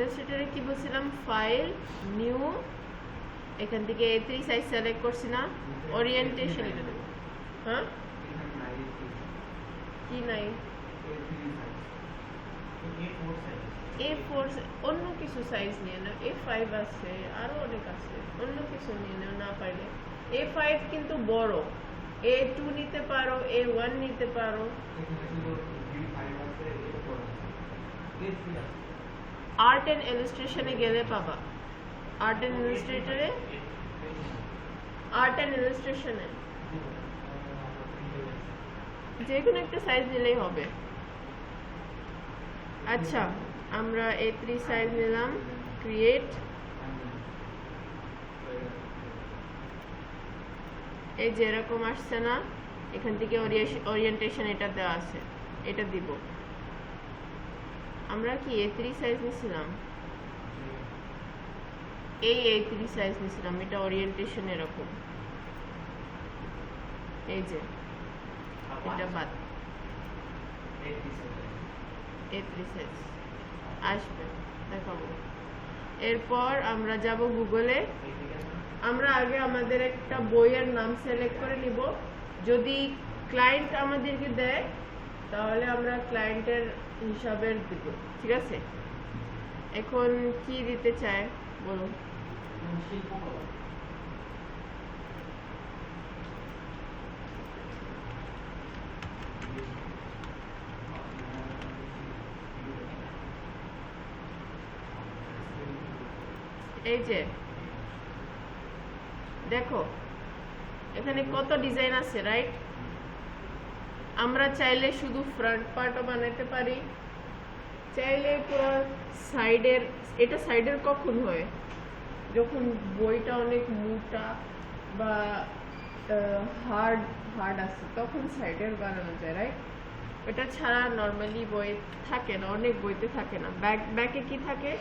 ইলাস্ট্রেটরে কি বলছিলাম? File new এখান থেকে এ থ্রি সাইজ সিলেক্ট করছি না ওরিয়েন্টেশন এটা হ্যাঁ? কি নাই? এ ফোর অন্য কিছু সাইজ নিয়ে নাও। এ ফাইভ আছে, আরও অনেক আছে। অন্য কিছু নিয়ে নাও, না পারলে এ ফাইভ কিন্তু বড়। এ টু নিতে পারো এ ওয়ান নিতে পারো। আর্ট অ্যান্ড ইলাস্ট্রেশনে গেলে পাবা। আর্ট অ্যান্ড ইলাস্ট্রেটরে আর্ট অ্যান্ড ইলাস্ট্রেশনে যে কোনো একটা সাইজ নিলেই হবে। আচ্ছা আমরা এ থ্রি সাইজ নিলাম। ক্রিয়েট এই যে এরকম আসছে না, এখান থেকে ওরিয়েন্টেশন এটা দেওয়া আছে। এটা দিব। আমরা কি এ থ্রি সাইজ নিছিলাম? এই এ থ্রি সাইজ নিছিলাম, এটা ওরিয়েন্টেশন এরকম এই যে, এটা বাদ। এ থ্রি সাইজ আসবে, দেখাবো। এরপর আমরা যাব গুগলে আমরা আগে আমাদের একটা বইয়ের নাম সিলেক্ট করে নিব। যদি ক্লায়েন্ট আমাদেরকে দেয় তাহলে আমরা ক্লায়েন্টের হিসাবের দিব ঠিক আছে? এখন কি দিতে চায়, বলুন। এই যে, দেখো, এখানে কত ডিজাইন আছে রাইট আমরা চাইলে শুধু ফ্রন্ট পার্টও বানাতে পারি। চাইলে পুরো সাইডের এটা সাইডের কখন হয়? যখন বইটা অনেক মোটা বা হার্ড হার্ড আছে, তখন সাইডের বানানো যায় রাইট এটা ছাড়া নর্মালি বই থাকে না, অনেক বইতে থাকে না। ব্যাক ব্যাকে কি থাকে?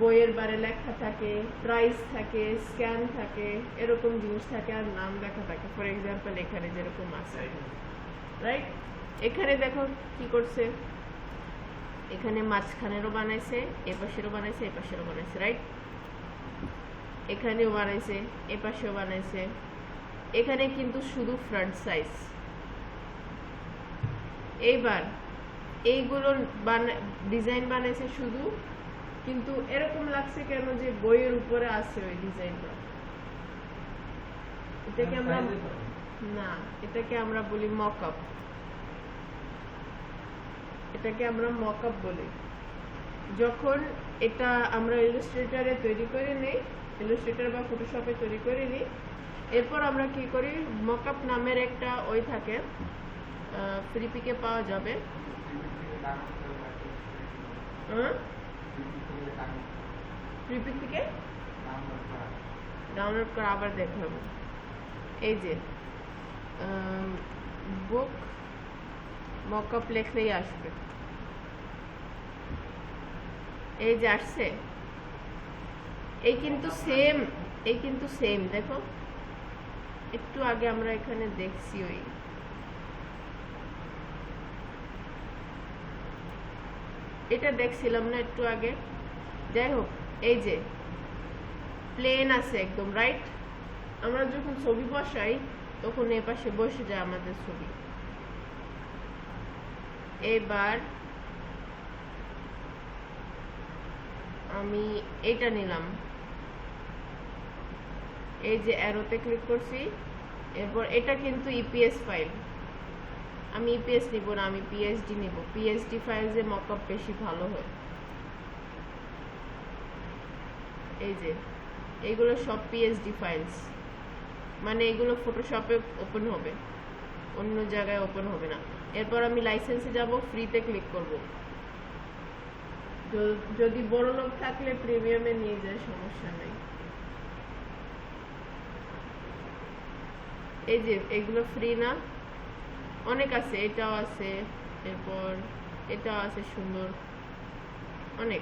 বইয়ের বারে লেখা থাকে প্রাইস থাকে স্ক্যান থাকে, এরকম জিনিস থাকে আর নাম লেখা থাকে। ফর এক্সাম্পল এখানে যেরকম আছে। রাইট এখানে দেখো কি করছে? এখানে মাঝখানেরও বানাইছে এ পাশেরও বানাইছে এ পাশেরও বানাইছে রাইট এখানেও বানাইছে এ পাশেও বানাইছে। এখানে কিন্তু শুধু ফ্রন্ট সাইজ এইবার এইগুলোর ডিজাইন বানাইছে শুধু কিন্তু এরকম লাগছে কেন যে বইয়ের উপরে আছে ওই ডিজাইনটা এটাকে আমরা না এটাকে আমরা বলি মকআপ এটাকে আমরা মকআপ বলি। যখন এটা আমরা ইলাস্ট্রেটরে তৈরি করে নিই ইলাস্ট্রেটর বা ফটোশপে তৈরি করে নিই, এরপর আমরা কি করি? মকআপ নামের একটা ওই থাকে ফ্রিপিকে পাওয়া যাবে। হ্যাঁ? ফ্রিপিক থেকে? ডাউনলোড করে, আবার দেখাবো এই যে বুক মকআপ লেখলেই আসবে। এই যে আসছে। এই কিন্তু সেম এই কিন্তু সেম দেখো। একটু আগে আমরা এখানে দেখছি ওই। এটা দেখছিলাম না একটু আগে। যাই হোক, এই যে। প্লেন আছে একদম রাইট আমরা যখন ছবি বসাই, তখন এ পাশে বসে যায় আমাদের ছবি। এবার আমি এটা নিলাম। এই যে অ্যারোতে ক্লিক করছি, এরপর এটা কিন্তু ইপিএস ফাইল আমি ইপিএস নিব না, আমি পিএইচডি নিব। পিএইচডি ফাইল যে মকআপ বেশি ভালো হয়। এই যে এইগুলো সব পিএইচডি ফাইলস মানে এগুলো ফটোশপে ওপেন হবে। অন্য জায়গায় ওপেন হবে না। এরপর আমি লাইসেন্সে যাব ফ্রিতে ক্লিক করব। যদি বড় লোক থাকলে প্রিমিয়ামে নিয়ে যায়, সমস্যা নেই। এই যে, এগুলো ফ্রি না। অনেক আছে, এটাও আছে, এরপর এটাও আছে সুন্দর। অনেক।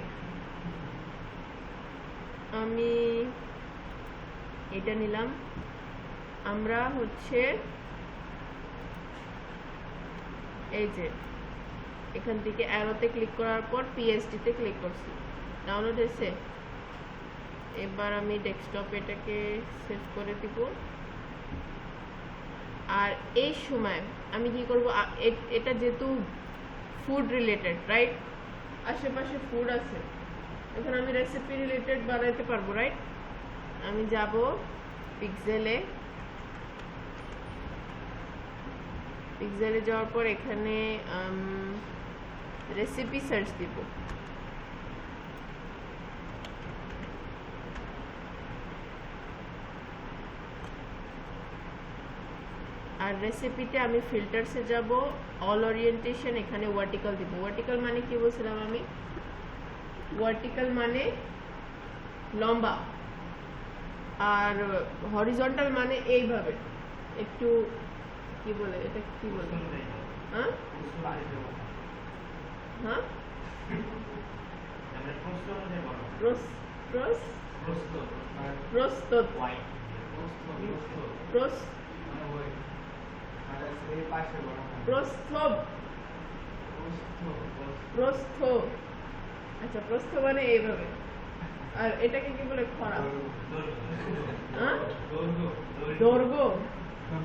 আমি এটা নিলাম। আমরা হচ্ছে এই যে এখান থেকে অ্যারোতে ক্লিক করার পর পিএইচডিতে ক্লিক করছি। ডাউনলোড হয়েছে। এবার আমি ডেস্কটপ এটাকে সেভ করে দিব। আর এই সময় আমি কি করব? এটা যেহেতু ফুড রিলেটেড রাইট আশেপাশে ফুড আছে। এখন আমি রেসিপি রিলেটেড বানাইতে পারব রাইট আমি যাব পিক্সেলে পিক্সেলে যাওয়ার পর এখানে রেসিপি সার্চ দিব। আর রেসিপিতে আমি ফিল্টারসে যাব অল ওরিয়েন্টেশন এখানে ভার্টিক্যাল দিব। ভার্টিক্যাল মানে কি বলছিলাম আমি? ভার্টিক্যাল মানে লম্বা। আর হরিজন্টাল মানে এইভাবে। একটু কি বলে? এটা কি বলে? হ্যাঁ? হ্যাঁ প্রস প্রস প্রস্তুত প্রস প্রস্থব প্রস্থ আচ্ছা প্রস্থ মানে এইভাবে। আর এটাকে কি বলে? খরা। হ্যাঁ দৈর্ঘ্য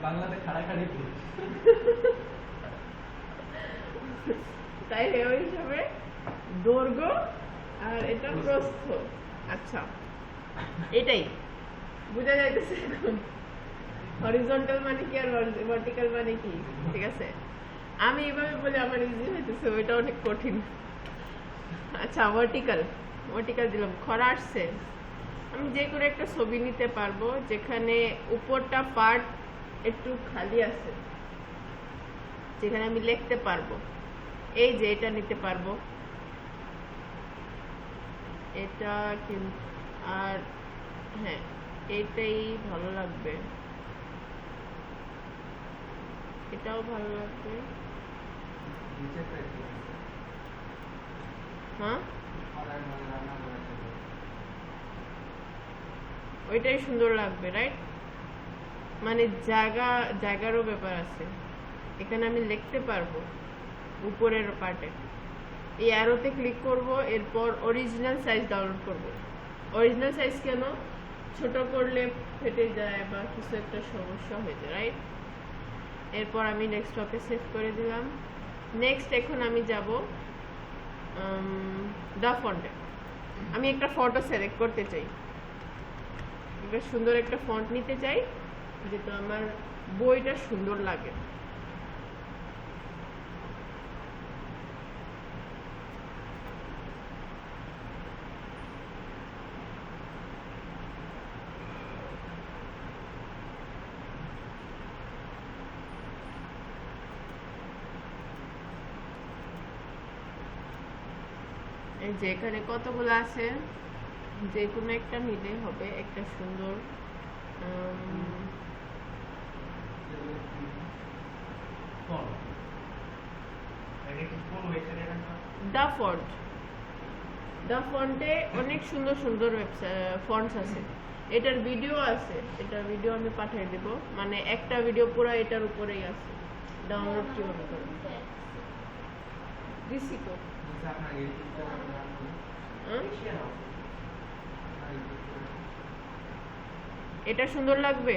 বাংলাতে খাড়াখাড়ি তাই ওই হিসাবে দৈর্ঘ্য আর এটা প্রস্থ। আচ্ছা এটাই। বোঝা যাইতেছে এখন। হরিজন্টাল মানে কি আর ভার্টিক্যাল মানে কি? ঠিক আছে। আমি এইভাবে বলে আমার ইজি হইতেছে, ওইটা অনেক কঠিন। আচ্ছা ভার্টিক্যাল ভার্টিক্যাল দিলাম। খরা আসছে। আমি যে কোনো একটা ছবি নিতে পারব যেখানে উপরটা পার্ট একটু খালি আছে, যেখানে আমি লিখতে পারব। এই যে এটা নিতে পারব। এটা আর হ্যাঁ এটাই ভালো লাগবে। এটাও ভালো লাগবে। হ্যাঁ? ওইটাই সুন্দর লাগবে রাইট মানে জায়গা জায়গারও ব্যাপার আছে। এখানে আমি লিখতে পারব। উপরের পার্টে এই অ্যারোতে ক্লিক করব, এরপর অরিজিনাল সাইজ ডাউনলোড করব। অরিজিনাল সাইজ কেন? ছোট করলে ফেটে যায় বা কিছু একটা সমস্যা হয়ে যায় রাইট এরপর আমি নেক্সট ডেস্কটপে সেভ করে দিলাম। নেক্সট এখন আমি যাব দ্য ফন্টে আমি একটা ফটো সিলেক্ট করতে চাই। একটা সুন্দর একটা ফন্ট নিতে চাই যেটা আমার বইটা সুন্দর লাগে। যে এখানে কতগুলো আছে? যে কোনো একটা নিলে হবে একটা সুন্দর উম, দা ফন্ট। দা ফন্টে অনেক সুন্দর সুন্দর ফন্টস আছে। এটার ভিডিও আছে। এটার ভিডিও আমি পাঠিয়ে দেব। মানে একটা ভিডিও পুরো এটার উপরেই আছে। ডাউনলোড কীভাবে করবে? দিছি তো এটা সুন্দর লাগবে?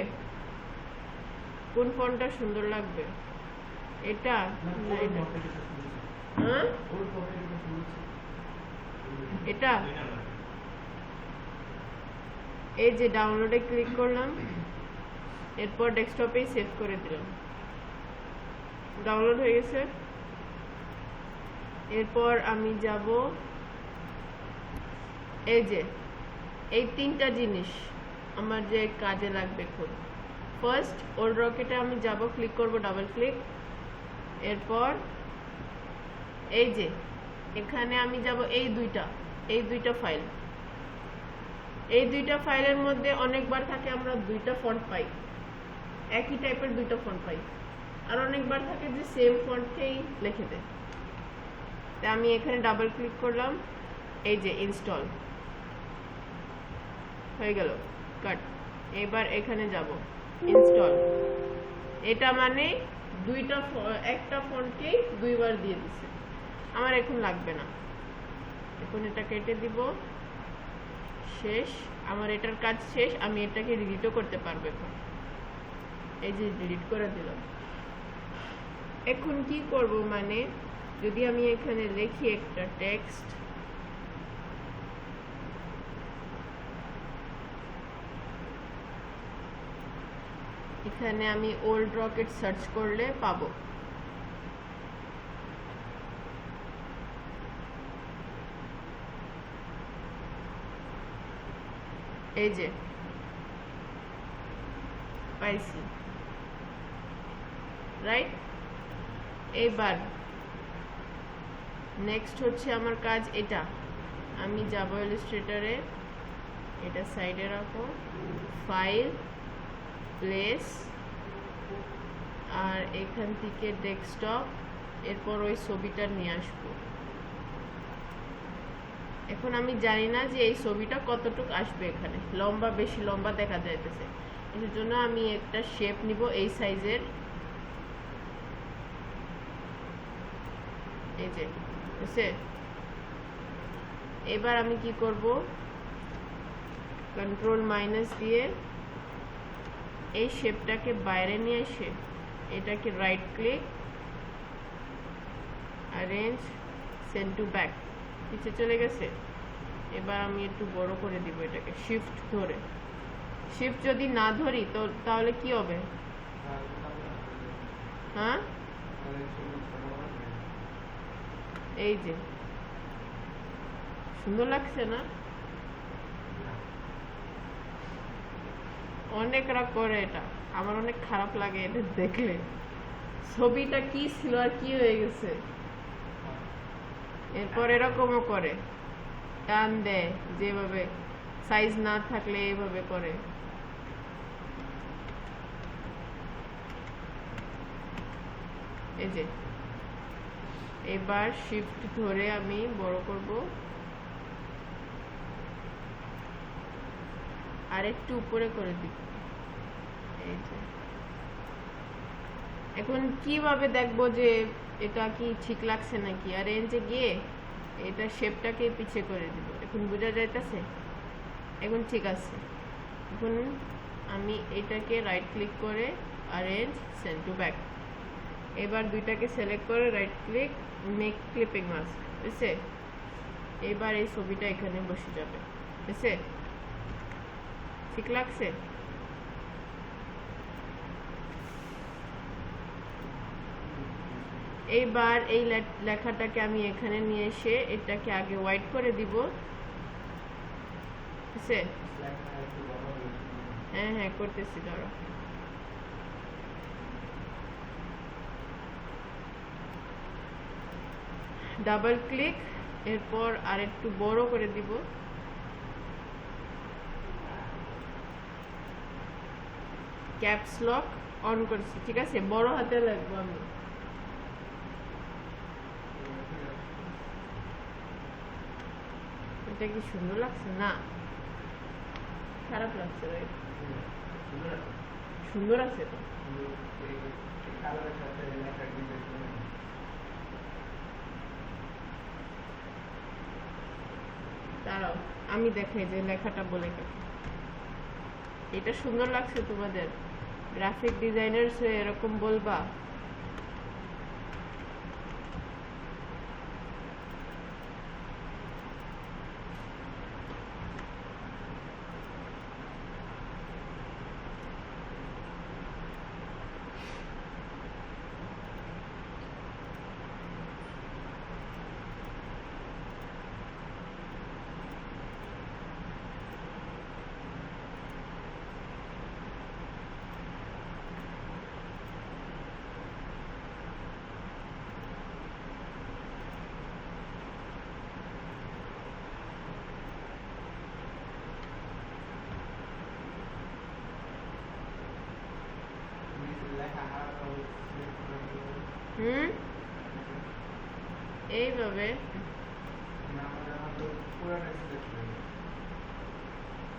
কোন ফন্টটা সুন্দর লাগবে? এটা? এটা। এই যে ডাউনলোডে ক্লিক করলাম, এরপর ডেস্কটপেই সেভ করে দিলাম। ডাউনলোড হয়ে গেছে? এরপর আমি যাব এই যে, এই তিনটা জিনিস আমার যে কাজে লাগবে খুব। ফার্স্ট ওল্ড রকেটে আমি যাব ক্লিক করব ডাবল ক্লিক এরপর, এই যে, এখানে আমি যাব এই দুইটা এই দুইটা ফাইল এই দুইটা ফাইলের মধ্যে অনেকবার থাকে আমরা দুইটা ফন্ট পাই। একই টাইপের দুইটা ফন্ট পাই। আর অনেকবার থাকে যে সেম ফন্টকেই লিখে দেয়। তা আমি এখানে ডাবল ক্লিক করলাম, এই যে ইনস্টল হয়ে গেল কাট এবার এখানে যাব ইনস্টল এটা মানে দুইটা একটা ফন্টকেই দুইবার দিয়ে দিছে। আমার এখন লাগবে না। এখন এটা কেটে দিব। শেষ। আমার এটার কাজ শেষ। আমি এটাকে ডিলিটও করতে পারব এখন। এই যে ডিলিট করে দিলাম। এখন কি করব মানে যদি আমি এখানে লিখি একটা টেক্সট এখানে আমি ওল্ড রকেট সার্চ করলে পাবো। এই যে, পাইছি। রাইট এইবার নেক্সট হচ্ছে আমার কাজ এটা। আমি যাব ইলাস্ট্রেটরে এটা সাইডে রাখো। ফাইল প্লেস আর এখান থেকে ডেস্কটপ এরপর ওই ছবিটা নিয়ে আসব। এখন আমি জানি না যে এই ছবিটা কতটুকু আসবে এখানে। লম্বা, বেশি লম্বা দেখা যাইতেছে। এর জন্য আমি একটা শেপ নিব এই সাইজের এই যে। বুঝছে এবার আমি কি করব? কন্ট্রোল মাইনাস দিয়ে এই শেপটাকে বাইরে নিয়ে এসে এটাকে right click arrange send to back নিচে চলে গেছে। এবার আমি একটু বড় করে দিব এটাকে শিফট ধরে। শিফট যদি না ধরি তো তাহলে কি হবে? হ্যাঁ এই যে। সুন্দর লাগছে না? অনেকরা করে এটা। আমার অনেক খারাপ লাগে এটা দেখলে। ছবিটা কি ছিল আর কি হয়ে গেছে? এরপর এরকমও করে। টান দেয় যেভাবে। সাইজ না থাকলে এইভাবে করে। এই যে। এবার শিফট ধরে আমি বড় করব। আর একটু উপরে করে দিব এই যে। এখন কীভাবে দেখব যে এটা কি ঠিক লাগছে নাকি? আর রেঞ্জে গিয়ে এটা শেপটাকে পিছে করে দিব। এখন বোঝা যাইতেছে? এখন ঠিক আছে। এখন আমি এটাকে রাইট ক্লিক করে অ্যারেঞ্জ সেন্ড টু ব্যাক এবার দুইটাকে সিলেক্ট করে right click make clipping mask, বুঝছে? এবার এই ছবিটা এখানে বসে যাবে, বুঝছে? ঠিক লাগছে? এইবার এই লেখাটাকে আমি এখানে নিয়ে এসে এটাকে আগে হোয়াইট করে দিব হ্যাঁ হ্যাঁ করতেছি ধরো ডাবল ক্লিক, এরপর আর একটু বড় করে দিব। ক্যাপস লক অন করছি, ঠিক আছে? বড় হাতে লাগবো আমি। এটা কি সুন্দর লাগছে? না। খারাপ লাগছে, right? সুন্দর আছে। তো দাঁড়াও, আমি দেখাই যে লেখাটা বলে কাকে এটা সুন্দর লাগছে তোমাদের। গ্রাফিক ডিজাইনার্স এরকম বলবা হুম এইভাবে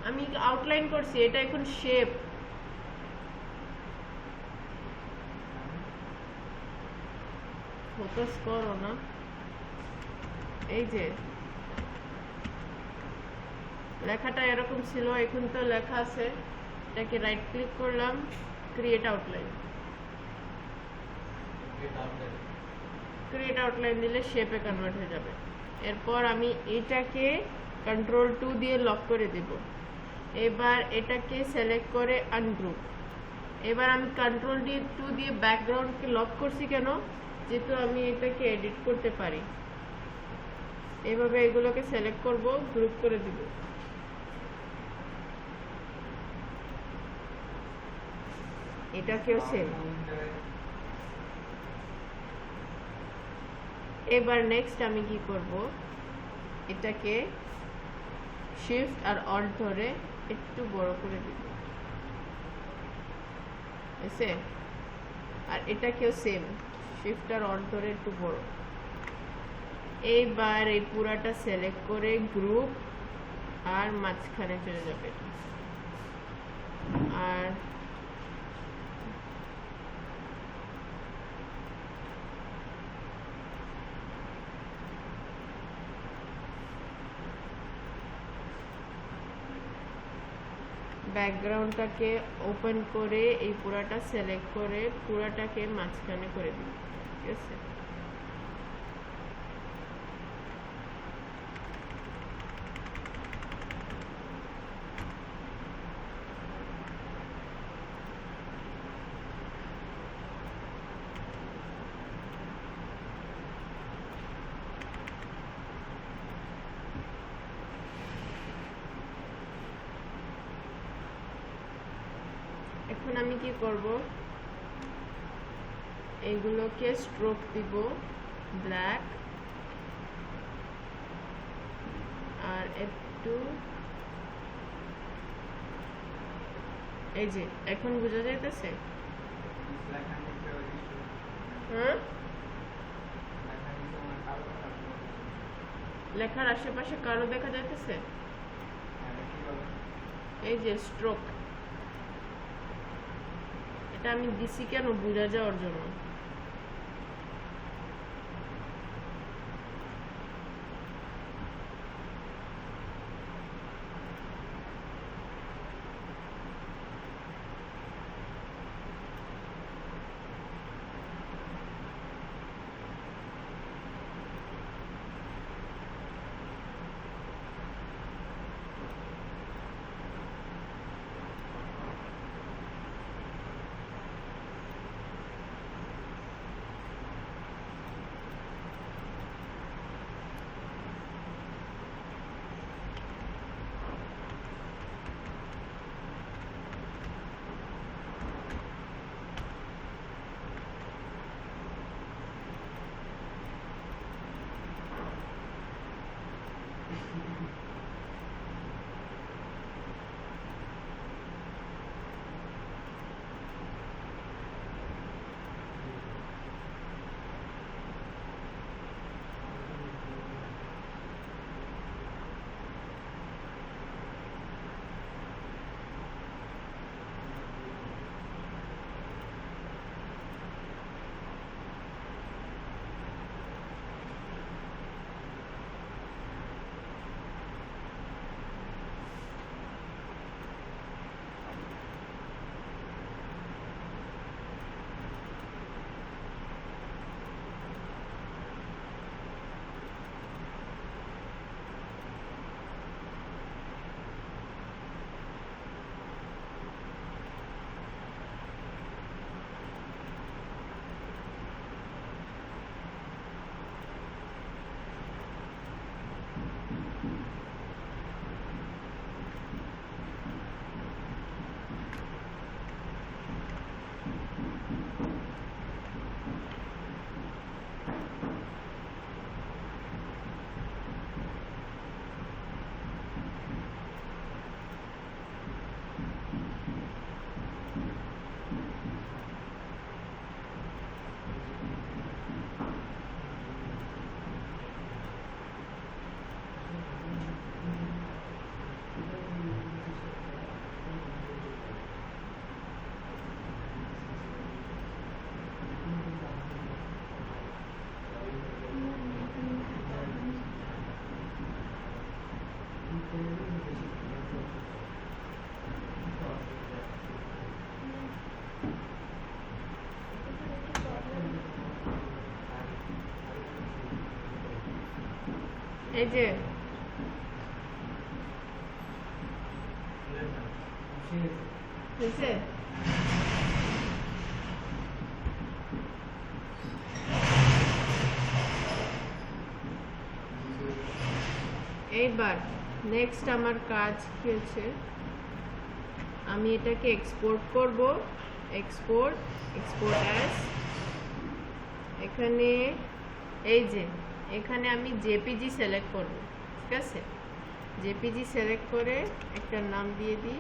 আমি আউটলাইন করছি এটা এখন শেপ ফোকাস করো না। এই যে লেখাটা এরকম ছিল এখন তো লেখা আছে। এটাকে রাইট ক্লিক করলাম ক্রিয়েট আউটলাইন ক্রিয়েট আউটলাইন দিলে শেপে কনভার্ট হয়ে যাবে। এরপর আমি এটাকে কন্ট্রোল টু দিয়ে লক করে দেব। এবার এটাকে সিলেক্ট করে আনগ্রুপ এবার আমি কন্ট্রোল ডি টু দিয়ে ব্যাকগ্রাউন্ডকে লক করছি কেন? যেহেতু আমি এটাকে এডিট করতে পারি। এভাবে এগুলোকে সিলেক্ট করব গ্রুপ করে দিব। এটাকেও সেম এবার নেক্সট আমি কি করব? এটাকে শিফট আর অল্ট ধরে একটু বড় করে দিব। এসে? আর এটাকেও সেম শিফট আর অল্ট ধরে একটু বড়। এইবার এই পুরাটা সিলেক্ট করে গ্রুপ আর মাঝখানে চলে যাবে। আর ব্যাকগ্রাউন্ডটাকে ওপেন করে এই পুরাটা সিলেক্ট করে পুরাটাকে মাঝখানে করে দিই ঠিক আছে? এখন আমি কি করব? এগুলোকে স্ট্রোক দিব ব্ল্যাক আর একটু, এই যে, এখন বোঝা যাইতেছে? হ্যাঁ? লেখার আশেপাশে কারও দেখা যাইতেছে? এই যে স্ট্রোক এটা আমি দিছি কেন? বোঝা যাওয়ার জন্য। এই যে। এইবার নেক্সট আমার কাজ কি হচ্ছে? আমি এটাকে এক্সপোর্ট করব। এক্সপোর্ট এক্সপোর্ট অ্যাস এখানে এই যে এখানে আমি জেপিজি সিলেক্ট করব ঠিক আছে? জেপিজি সিলেক্ট করে একটা নাম দিয়ে দিই।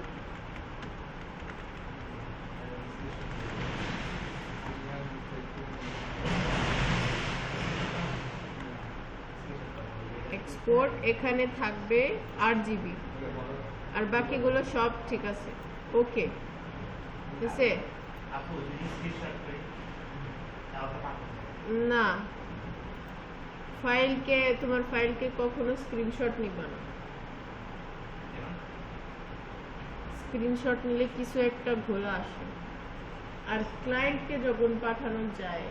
এক্সপোর্ট এখানে থাকবে আট জিবি আর বাকিগুলো সব ঠিক আছে। ওকে ঠিক আছে? না। ফাইলকে, তোমার ফাইলকে কখনো স্ক্রিনশট নিবা না। স্ক্রিনশট নিলে কিছু একটা ঘোলা আসে। আর ক্লায়েন্টকে যখন পাঠানো যায়,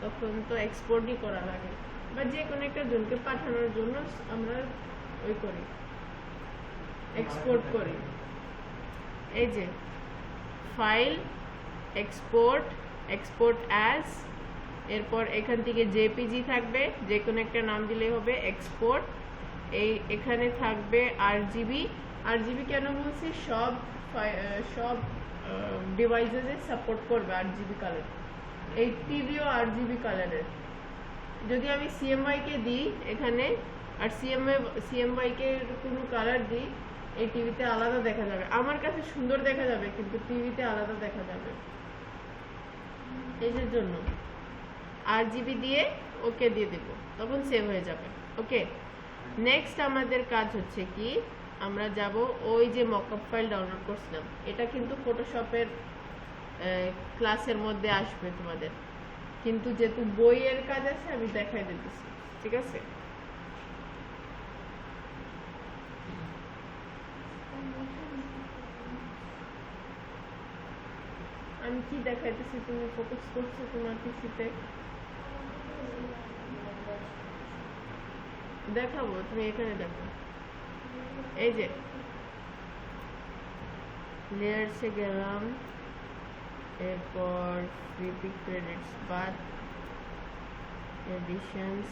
তখন তো এক্সপোর্টই করা লাগে। বা যে কোনো একটা জনকে পাঠানোর জন্য আমরা ওই করি। এক্সপোর্ট করি। এই যে ফাইল এক্সপোর্ট এক্সপোর্ট অ্যাজ এরপর এখান থেকে জেপিজি থাকবে, যে কোনো একটা নাম দিলেই হবে এক্সপোর্ট এই এখানে থাকবে আর জিবি আর জিবি কেন বলছি? সব সব ডিভাইসেসে সাপোর্ট করবে আট জিবি কালার এই টিভিও আট জিবি কালারের যদি আমি সিএমওয়াই কে দিই এখানে, আর সিএমএ সিএমওয়াই কে কোনো কালার দিই, এই টিভিতে আলাদা দেখা যাবে। আমার কাছে সুন্দর দেখা যাবে, কিন্তু টিভিতে আলাদা দেখা যাবে। এই জন্য। আট জিবি দিয়ে ওকে দিয়ে দেব, তখন সেভ হয়ে যাবে ওকে নেক্সট আমাদের কাজ হচ্ছে কি, আমরা যাব ওই যে মকআপ ফাইল ডাউনলোড করছিলাম, এটা কিন্তু ফটোশপের ক্লাসের মধ্যে আসবে তোমাদের। কিন্তু যেহেতু বইয়ের কাজ আছে, আমি দেখাই দিতেছি, ঠিক আছে? আমি কি দেখাইতেছি? তুমি ফোকাস করছ তোমার পিসিতে দেখাবো, তুমি এখানে দেখো। এই যে, লেয়ার্সে গেলাম, এরপর ফ্রিপি ক্রেডিটস বাদ এডিশনস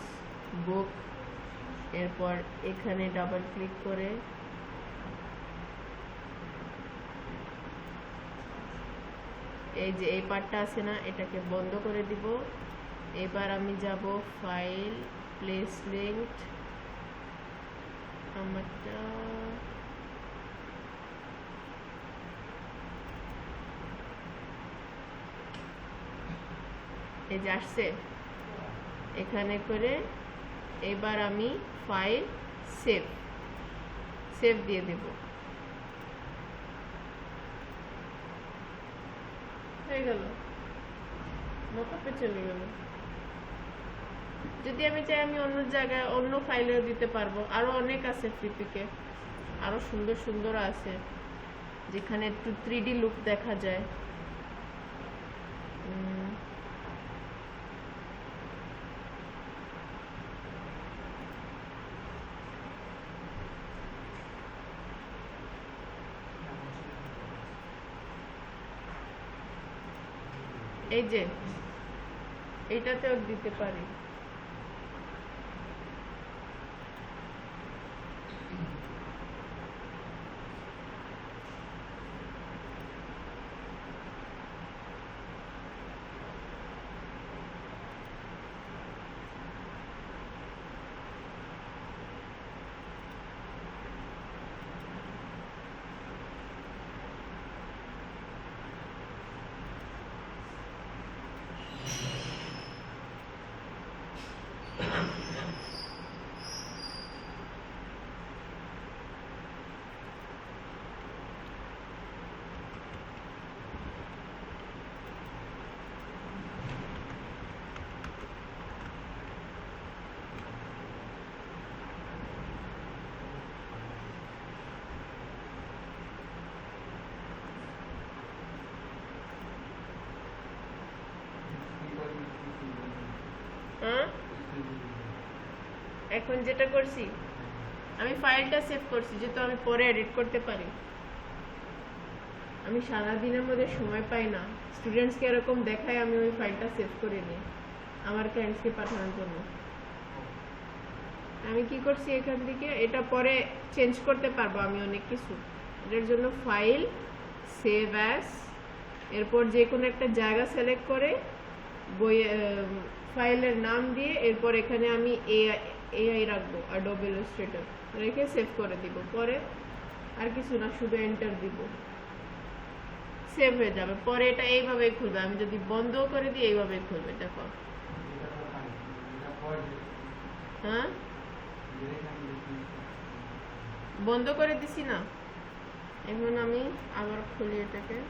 বুক এরপর এখানে ডাবল ক্লিক করে, এই যে এই পার্টটা আছে না, এটাকে বন্ধ করে দিব। এবার আমি যাব ফাইল প্লেস লিঙ্কড আমারটা এই যে আসছে। এখানে করে এবার আমি ফাইল সেভ সেভ দিয়ে দেব। হয়ে গেল। মকআপে চলে গেল। যদি আমি চাই আমি অন্য জায়গায় অন্য ফাইলেও দিতে পারব। আরও অনেক আছে ফ্রিপিকে আরও সুন্দর সুন্দর আছে। যেখানে একটু থ্রি ডি লুক দেখা যায়। এই যে এইটাতেও দিতে পারি হ্যাঁ এখন যেটা করছি, আমি ফাইলটা সেভ করছি, যেহেতু আমি পরে এডিট করতে পারি। আমি সারা দিনের মধ্যে সময় পাই না। স্টুডেন্টসকে এরকম দেখায়, আমি ওই ফাইলটা সেভ করে নিই, আমার ক্লায়েন্টসকে পাঠানোর জন্য। আমি কি করছি এখান থেকে? এটা পরে চেঞ্জ করতে পারব আমি অনেক কিছু। এটার জন্য ফাইল সেভ অ্যাস এরপর যে কোনো একটা জায়গা সিলেক্ট করে, বই ফাইলের নাম দিয়ে এরপর এখানে আমি এআই এআই রাখব অ্যাডোব ইলাস্ট্রেটর রেখে সেভ করে দিব। পরে আর কিছু না, শুধু এন্টার দিব। সেভ হয়ে যাবে। পরে এটা এইভাবেই খুলবে। আমি যদি বন্ধও করে দিই, এইভাবেই খুলবে। দেখো। হ্যাঁ? বন্ধ করে দিছি না। এখন আমি আবার খুলি এটাকে মানে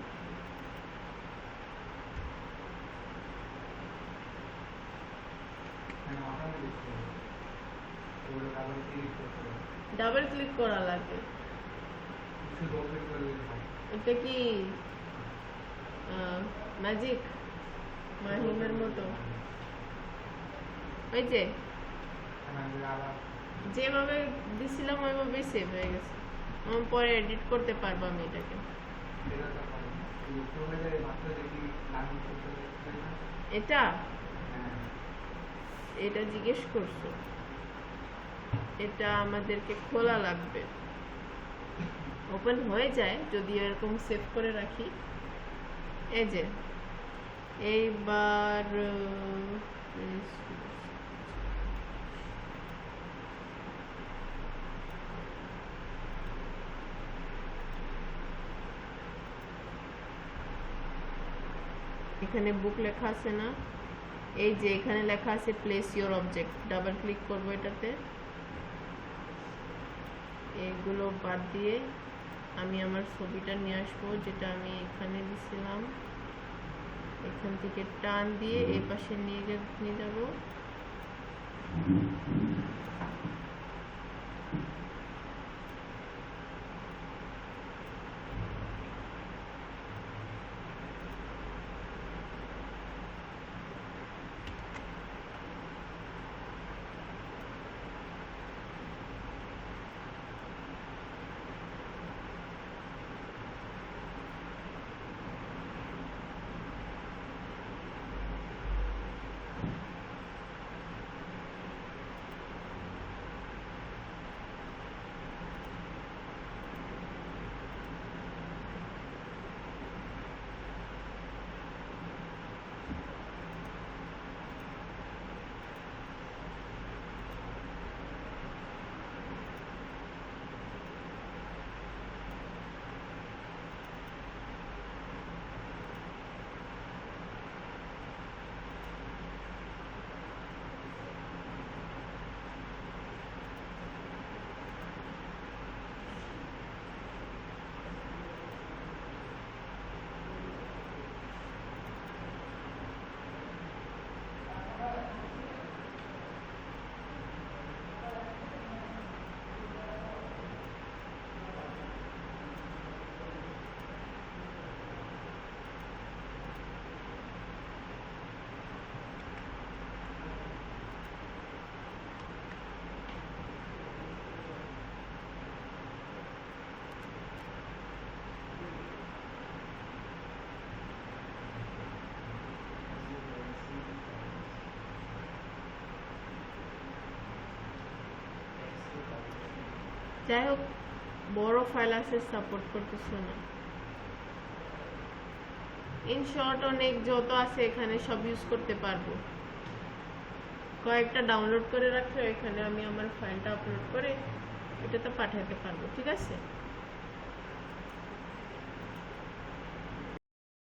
মাথায় দেখতে হবে ওগুলো ডাবল ক্লিক করা লাগবে হয় এটা কি ম্যাজিক মাহিমের মতো। ওই যে যেভাবে দিছিলাম ওইভাবেই সেভ হয়ে গেছে। আমি পরে এডিট করতে পারব আমি এটাকে। এটা তো ফাইন এই উপরে যে মাত্র দেখি লাগু করতে দেখতে না এটা হ্যাঁ এটা জিজ্ঞেস করছ। এটা আমাদেরকে খোলা লাগবে। ওপেন হয়ে যায়, যদি এরকম সেভ করে রাখি। এই যে, এইবার এখানে বুক লেখা আছে না? এই যে এখানে লেখা আছে place your object double click করব এটাতে। এগুলো বাদ দিয়ে আমি আমার ছবিটা নিয়ে আসব, যেটা আমি এখানে দিছিলাম। এখান থেকে টান দিয়ে এই পাশে নিয়ে নিয়ে যাব। যাই হোক, বড় ফাইল সাপোর্ট করতেছে না। ইন শর্ট অনেক যত আছে এখানে সব ইউজ করতে পারব। কয়েকটা ডাউনলোড করে রাখলে এখানে আমি আমার ফাইলটা আপলোড করে এটাতে পাঠাতে পারব, ঠিক আছে?